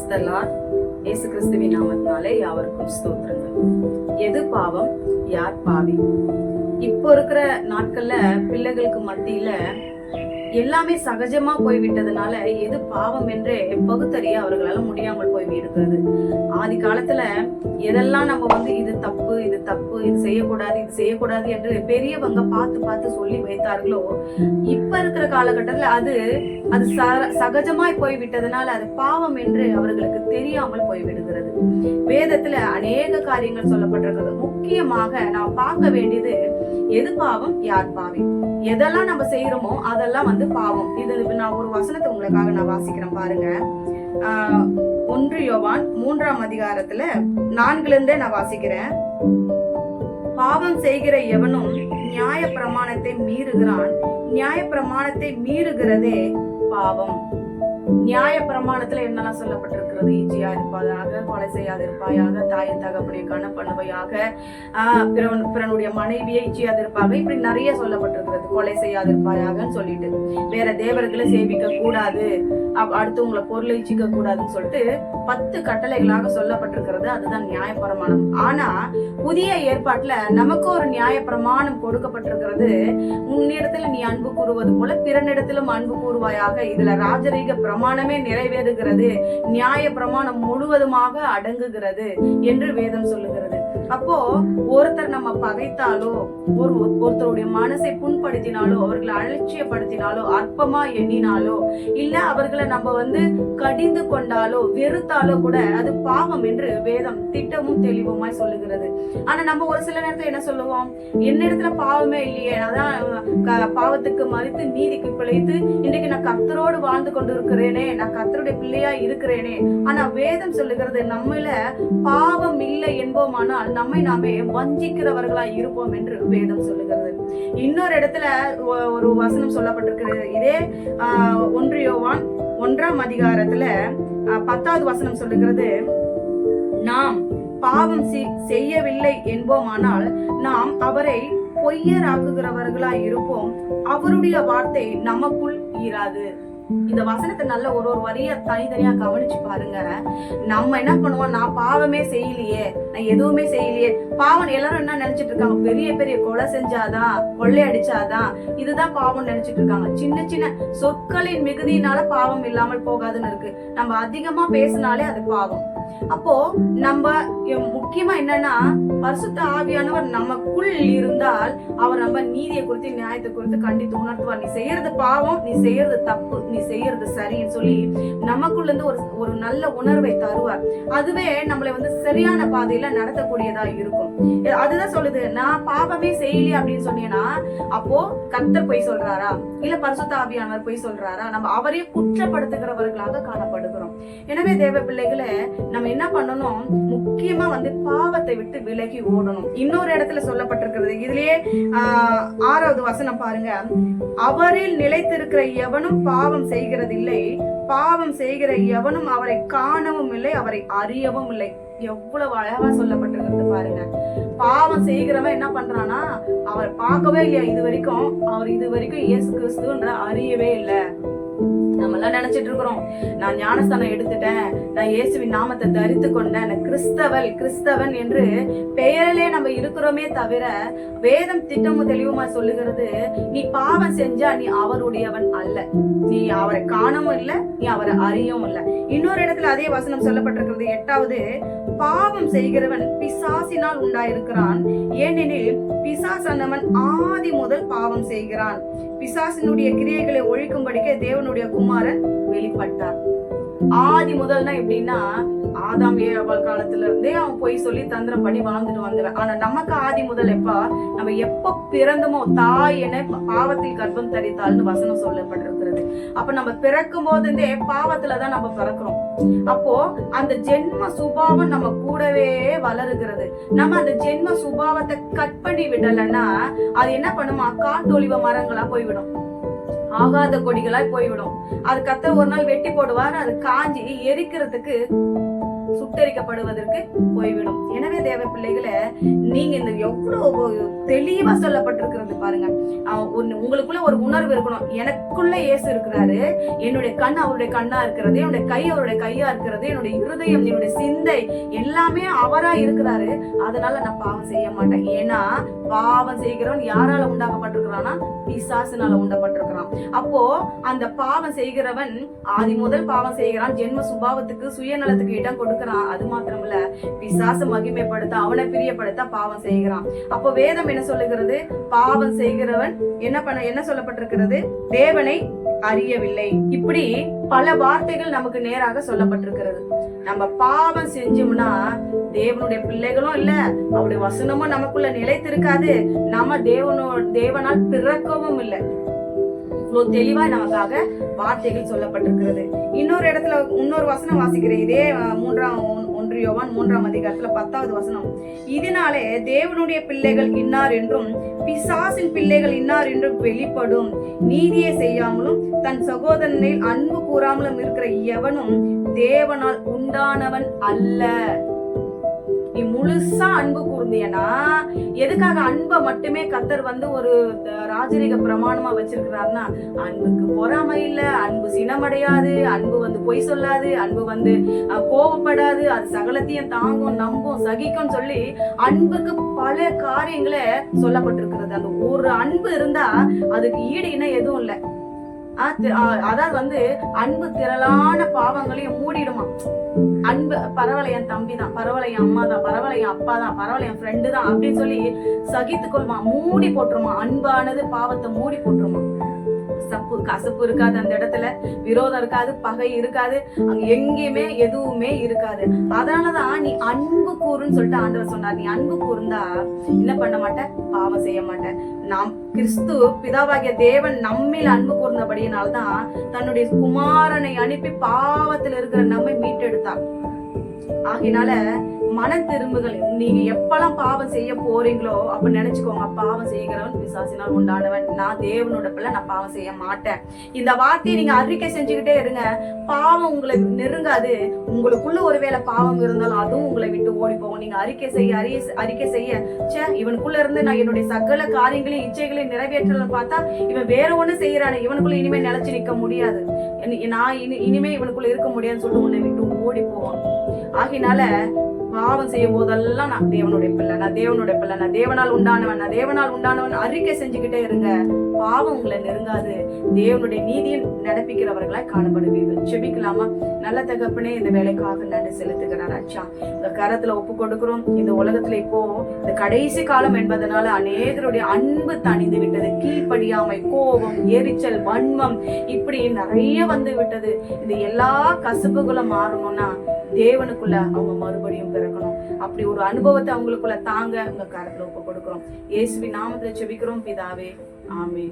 பிரைஸ்தலார் இயேசு கிறிஸ்துவின் நாமத்தாலே யாவருக்கும் ஸ்தோத்திரங்கள். எது பாவம்? யார் பாவி? இப்போ இருக்கிற நாட்கள்ல பிள்ளைகளுக்கு மத்தியில எல்லாமே சகஜமா போய்விட்டதுனால எது பாவம் என்றே பகுத்தறிய அவர்களால முடியாமல் போய் இருக்கிறது ஆதி காலத்துல எதெல்லாம் நம்ம வந்து இது தப்பு இது தப்பு இது செய்யக்கூடாது இது செய்யக்கூடாது என்று பெரியவங்க பார்த்து பார்த்து சொல்லி வைத்தார்களோ இப்ப இருக்கிற காலகட்டத்துல அது அது ச- சகஜமாய் போய் விட்டதனால அது பாவம் என்று அவர்களுக்கு தெரியாமல் போய் விடுகிறது வேதத்துல அநேக காரியங்கள் சொல்லப்பட்டிருக்கிறது. முக்கியமாக நாம் பார்க்க வேண்டியது எது பாவம் யார் பாவி? எதெல்லாம் நம்ம செய்யறோமோ அதெல்லாம் வந்து பாவம். இது நான் ஒரு வசனத்தை உங்களுக்காக நான் வாசிக்கிறேன் பாருங்க. ஆஹ் ஒன்று யோவான் மூன்றாம் அதிகாரத்துல நான்குல இருந்தே நான் வாசிக்கிறேன். பாவம் செய்கிற எவனும் நியாய பிரமாணத்தை மீறுகிறான். நியாய பிரமாணத்தை மீறுகிறதே பாவம். நியாய பிரமாணத்துல என்னெல்லாம் சொல்லப்பட்டிருக்கிறது? ஈச்சியா இருப்பதாக கொலை செய்யாது இருப்பாயாக தாயை தகப்பனை கண பண்ணுவையாக ஆஹ் பிறனுடைய மனைவியை இச்சியாது இருப்பாக. இப்படி நிறைய சொல்லப்பட்டிருக்கிறது. கொலை செய்யாது இருப்பாயாகன்னு சொல்லிட்டு. வேற தேவர்களை சேவிக்க கூடாது அடுத்தவங்களை பொருளை கூடாதுன்னு சொல்லிட்டு பத்து கட்டளைகளாக சொல்லப்பட்டிருக்கிறது. அதுதான் நியாயப்பிரமாணம். ஆனா புதிய ஏற்பாட்டுல நமக்கு ஒரு நியாய பிரமாணம் கொடுக்கப்பட்டிருக்கிறது. உன்னிடத்துல நீ அன்பு கூறுவது போல பிறனிடத்திலும் அன்பு கூறுவாயாக. இதுல ராஜரீக பிரமாணமே நிறைவேறுகிறது. நியாய பிரமாணம் முழுவதுமாக அடங்குகிறது என்று வேதம் சொல்லுகிறது. அப்போ ஒருத்தர் நம்ம பகைத்தாலோ ஒரு ஒருத்தருடைய மனசை புண்படுத்தினாலோ அவர்களை அலட்சியப்படுத்தினாலோ அற்பமா எண்ணினாலோ இல்ல அவர்களை நம்ம வந்து கடிந்து கொண்டாலோ வெறுத்தாலோ கூட அது பாவம் என்று வேதம் திட்டமும் தெளிவுமாய் சொல்லுகிறது. ஆனா நம்ம ஒரு சில நேரத்துல என்ன சொல்லுவோம்? என்ன இடத்துல பாவமே இல்லையே அதான் பாவத்துக்கு மறித்து நீதிக்கு பிழைத்து இன்னைக்கு நான் கத்தரோடு வாழ்ந்து கொண்டு இருக்கிறேனே நான் கத்தருடைய பிள்ளையா இருக்கிறேனே. ஆனா வேதம் சொல்லுகிறது நம்மள பாவம் இல்லை என்போமானால் நம்மை நாமே வஞ்சிக்கிறவர்களா இருப்போம் என்று வேதம் சொல்லுகிறது. இன்னொரு இடத்துல ஒரு வசனம் சொல்லப்பட்டிருக்கிறது. இதே ஆஹ், ஒன்று யோவான் ஒன்றாம் அதிகாரத்துல பத்தாவது வசனம் சொல்லுகிறது நாம் பாவம் செய்யவில்லை என்போமானால் நாம் அவரை பொய்யராக்குகிறவர்களாய் இருப்போம். அவருடைய வார்த்தை நமக்குள் ஈராது இந்த வசனத்தை நல்ல ஒரு ஒரு வரிய தனித்தனியா கவனிச்சு பாருங்க. நம்ம என்ன பண்ணுவோம்? நான் பாவமே செய்யலையே. நான் எதுவுமே செய்யலையே. பாவம் எல்லாரும் என்ன நினைச்சிட்டு இருக்காங்க? பெரிய பெரிய கொலை செஞ்சாதான் கொள்ளை அடிச்சாதான் இதுதான் பாவம் நினைச்சிட்டு இருக்காங்க. சின்ன சின்ன சொற்களின் மிகுதியினால பாவம் இல்லாமல் போகாதுன்னு இருக்கு. நம்ம அதிகமா பேசினாலே அது பாவம். அப்போ நம்ம முக்கியமா என்னன்னா பரிசுத்த ஆவியானவர் நமக்குள் இருந்தால் அவர் நம்ம நீதியை குறித்து நியாயத்தை குறித்து கண்டித்து உணர்த்துவார். நீ செய்யறது பாவம் நீ செய்யறது தப்பு நீ செய்யறது சரின்னு சொல்லி நமக்குள்ள இருந்து ஒரு ஒரு நல்ல உணர்வை தருவார். அதுவே நம்மளை வந்து சரியான பாதையில நடத்தக்கூடியதா இருக்கும். அதுதான் சொல்லுது நான் பாவமே செய்யலையே அப்படின்னு சொன்னீங்கன்னா அப்போ கத்தர் பொய் சொல்றாரா? இல்ல பரிசுத்த ஆவியானவர் பொய் சொல்றாரா? நம்ம அவரே குற்றப்படுத்துகிறவர்களாக காணப்படுகிறோம். எனவே தேவ பிள்ளைகளை நம்ம என்ன பண்ணணும்? முக்கியமா வந்து பாவத்தை விட்டு விலகி ஓடணும். இன்னொரு இடத்துல சொல்லப்பட்டிருக்கிறது. இதுலயே ஆஹ், ஆறாவது வசனம் பாருங்க. அவரில் நிலைத்திருக்கிற எவனும் பாவம் செய்கிறதில்லை. பாவம் செய்கிற எவனும் அவரை காணவும் இல்லை அவரை அறியவும் இல்லை. எவ்வளவு அழகா சொல்லப்பட்டிருக்கிறது பாருங்க. பாவம் செய்கிறவன் என்ன பண்றானா அவர் பார்க்கவே இல்லையா? இது வரைக்கும் அவர் இது வரைக்கும் இயேசு கிறிஸ்துன்ற அறியவே இல்லை. நம்ம எல்லாம் நினைச்சிட்டு இருக்கிறோம் நான் ஞானஸ்தானம் எடுத்துட்டேன். நான் இயேசுவின் நாமத்தை தரித்து கொண்டேன். நான் கிறிஸ்தவள் கிறிஸ்தவன் என்று பெயரிலே நம்ம இருக்கிறோமே தவிர வேதம் திட்டமும் தெளிவுமா சொல்லுகிறது நீ பாவம் செஞ்சா நீ அவருடையவன் அல்ல. நீ அவரை காணவும் இல்ல நீ அவரை அறியவும் இல்ல. இன்னொரு இடத்துல அதே வசனம் சொல்லப்பட்டிருக்கிறது. எட்டாவது பாவம் செய்கிறவன் பிசாசினால் உண்டாயிருக்கிறான். ஏனெனில் பிசாசானவன் ஆதி முதல் பாவம் செய்கிறான். பிசாசினுடைய கிரியைகளை ஒழிக்கும்படிக்க தேவனுடைய குமாரன் வெளிப்பட்டார். ஆதி முதல்னா எப்படின்னா ஆதாம் ஏவாள் காலத்துல இருந்தே அவன் போய் சொல்லி தந்திரம் பண்ணி வாழ்ந்துட்டு வந்துடுறான் ஆனா நமக்கு ஆதி முதல் எப்பா? நம்ம எப்ப பிறந்தமோ தாய் என பாவத்தில் கர்ப்பம் தரித்தாள்னு வசனம் சொல்லப்பட்டிருக்கிறது. அப்ப நம்ம பிறக்கும் இருந்தே பாவத்துலதான் நம்ம பிறக்கிறோம். அப்போ அந்த ஜென்ம சுபாவம் நம்ம கூடவே வளருகிறது. நம்ம அந்த ஜென்ம சுபாவத்தை கட் பண்ணி விடலன்னா அது என்ன பண்ணுமா? காட்டொழிவ மரங்களா போய்விடும். ஆகாத கொடிகளாய் போய்விடும். அது கத்த ஒரு நாள் வெட்டி போடுவார் அது காஞ்சி எரிக்கிறதுக்கு சுட்டரிக்கப்படுவதற்கு போய்விடும். எனவே தேவ பிள்ளைகளை நீங்க இந்த எவ்வளவு தெளிவா சொல்லப்பட்டிருக்கிறது பாருங்க. உங்களுக்குள்ள ஒரு உணர்வு இருக்கணும். எனக்குள்ள இயேசு இருக்கிறாரு. என்னுடைய கண் அவருடைய கண்ணா இருக்கிறது. என்னுடைய கை அவருடைய கையா இருக்கிறது. என்னுடைய இருதயம் என்னுடைய சிந்தை எல்லாமே அவரா இருக்கிறாரு. அதனால நான் பாவம் செய்ய மாட்டேன். ஏன்னா பாவம் செய்கிறவன் யாரால உண்டாக்கப்பட்டிருக்கிறானா பிசாசினால உண்டப்பட்டிருக்கிறான். அப்போ அந்த பாவம் செய்கிறவன் ஆதி முதல் பாவம் செய்கிறான் ஜென்ம சுபாவத்துக்கு சுயநலத்துக்கு இடம் கொடுக்கிறான். அது மாத்திரமல்ல பிசாச மகிமைப்படுத்த அவனை பிரியப்படுத்த பாவம் செய்கிறான். அப்போ வேதம் என்ன சொல்லுகிறது? பாவம் செய்கிறவன் என்ன பண்ண என்ன சொல்லப்பட்டிருக்கிறது? தேவனை அறியவில்லை. இப்படி பல வார்த்தைகள் நமக்கு நேராக சொல்லப்பட்டிருக்கிறது. நம்ம பாவம் செஞ்சோம்னா தேவனுடைய பிள்ளைகளும் இல்ல அவருடைய வசனமும் நமக்குள்ள நிலைத்திருக்காது. நம்ம தேவனோ தேவனால் பிறக்கவும் இல்லை. இவ்வளவு தெளிவா நமக்காக வார்த்தைகள் சொல்லப்பட்டிருக்கிறது. இன்னொரு இடத்துல இன்னொரு வசனம் வாசிக்கிறேன். இதே மூன்றாம் ஒன்- ஒன்று யோவான் மூன்றாம் அதிகாரத்துல பத்தாவது வசனம். இதனாலே தேவனுடைய பிள்ளைகள் இன்னார் என்றும் பிசாசின் பிள்ளைகள் இன்னார் என்றும் வெளிப்படும். நீதியை செய்யாமலும் தன் சகோதரனில் அன்பு கூறாமலும் இருக்கிற எவனும் தேவனால் உண்டானவன் அல்ல. நீ முழுசா அன்பு கூர்ந்தியனா? எதுக்காக அன்பை மட்டுமே கத்தர் வந்து ஒரு ராஜரீக பிரமாணமா வச்சிருக்கிறாருன்னா அன்புக்கு பொறாமை இல்ல அன்பு சினமடையாது அன்பு வந்து பொய் சொல்லாது அன்பு வந்து கோபப்படாது அது சகலத்தையும் தாங்கும் நம்பும் சகிக்கும் சொல்லி அன்புக்கு பல காரியங்களே சொல்லப்பட்டிருக்கிறது. அந்த ஒரு அன்பு இருந்தா அதுக்கு ஈடு இணை எதுவும் இல்லை. அதாவது வந்து அன்பு திரளான பாவங்களையும் மூடிடுமா? அன்பு பரவாயில்ல என் தம்பி தான் பரவாயில்ல என் அம்மா தான் பரவாயில்ல என் அப்பா தான் பரவாயில்ல என் ஃப்ரெண்டு தான் அப்படின்னு சொல்லி சகித்து கொள்வான் மூடி போட்டுருமா? அன்பானது பாவத்தை மூடி போட்டுருமா? கசப்பு கசப்பு இருக்காது அந்த இடத்துல. விரோதம் இருக்காது பகை இருக்காது. அங்க எங்கேயுமே எதுவுமே இருக்காது. அதனாலதான் நீ அன்பு கூறுன்னு சொல்லிட்டு ஆண்டவர் சொன்னார். நீ அன்பு கூர்ந்தா என்ன பண்ண மாட்ட பாவம் செய்ய மாட்டேன். நாம் கிறிஸ்து பிதாவாகிய தேவன் நம்மில் அன்பு கூர்ந்தபடியினால்தான் தன்னுடைய குமாரனை அனுப்பி பாவத்தில் இருக்கிற நம்மை மீட்டெடுத்தார். ஆகினால மன திரும்புகள் நீங்க எப்பெல்லாம் பாவம் செய்ய போறீங்களோ அப்ப நினைச்சுக்கோங்க பாவம் செய்கிறவன் விசாசினால் உண்டானவன். நான் தேவனோட பிள்ளை நான் பாவம் செய்ய மாட்டேன். இந்த வார்த்தையை நீங்க அறிக்கை செஞ்சுக்கிட்டே இருங்க. பாவம் உங்களை நெருங்காது. உங்களுக்குள்ள ஒருவேளை பாவம் இருந்தாலும் அதுவும் உங்களை விட்டு ஓடி போகும். நீங்க அறிக்கை செய்ய அறிய அறிக்கை செய்ய ச்சே இவனுக்குள்ள இருந்து நான் என்னுடைய சகல காரியங்களையும் இச்சைகளையும் நிறைவேற்றலன்னு பார்த்தா இவன் வேற ஒண்ணு செய்யறானே. இவனுக்குள்ள இனிமே நிலைச்சு நிக்க முடியாது. நான் இனி- இனிமே இவனுக்குள்ள இருக்க முடியாதுன்னு சொல்லிட்டு உன்னை விட்டு ஓடி போவான். ஆகினால பாவம் செய்யும் போதெல்லாம் நான் தேவனுடைய பிள்ளை நான் தேவனுடைய பிள்ளை நான் தேவனால் உண்டானவன் நான் தேவனால் உண்டானவன் அறிக்கை செஞ்சுக்கிட்டே இருங்க. பாவம் உங்களை நெருங்காது. தேவனுடைய நீதியில் நடப்பிக்கிறவர்களாய் காணப்படுவீர்கள். செபிக்கலாமா நல்ல தகப்பனே இந்த வேலைக்காக நன்றி செலுத்துகிறார் அச்சா. இந்த கரத்துல ஒப்பு கொடுக்கிறோம். இந்த உலகத்துல இப்போ இந்த கடைசி காலம் என்பதனால அநேகருடைய அன்பு தணிந்து விட்டது. கீழ்ப்படியாமை கோபம் எரிச்சல் வன்மம் இப்படி நிறைய வந்து விட்டது. இந்த எல்லா கசப்புகளும் மாறணும்னா தேவனுக்குள்ள அவங்க மறுபடியும் பிறக்கணும். அப்படி ஒரு அனுபவத்தை அவங்களுக்குள்ள தாங்க உங்க கரத்துல ஒப்பு கொடுக்கிறோம். இயேசுவி நாமத்துல செபிக்கிறோம் பிதாவே. ஆமே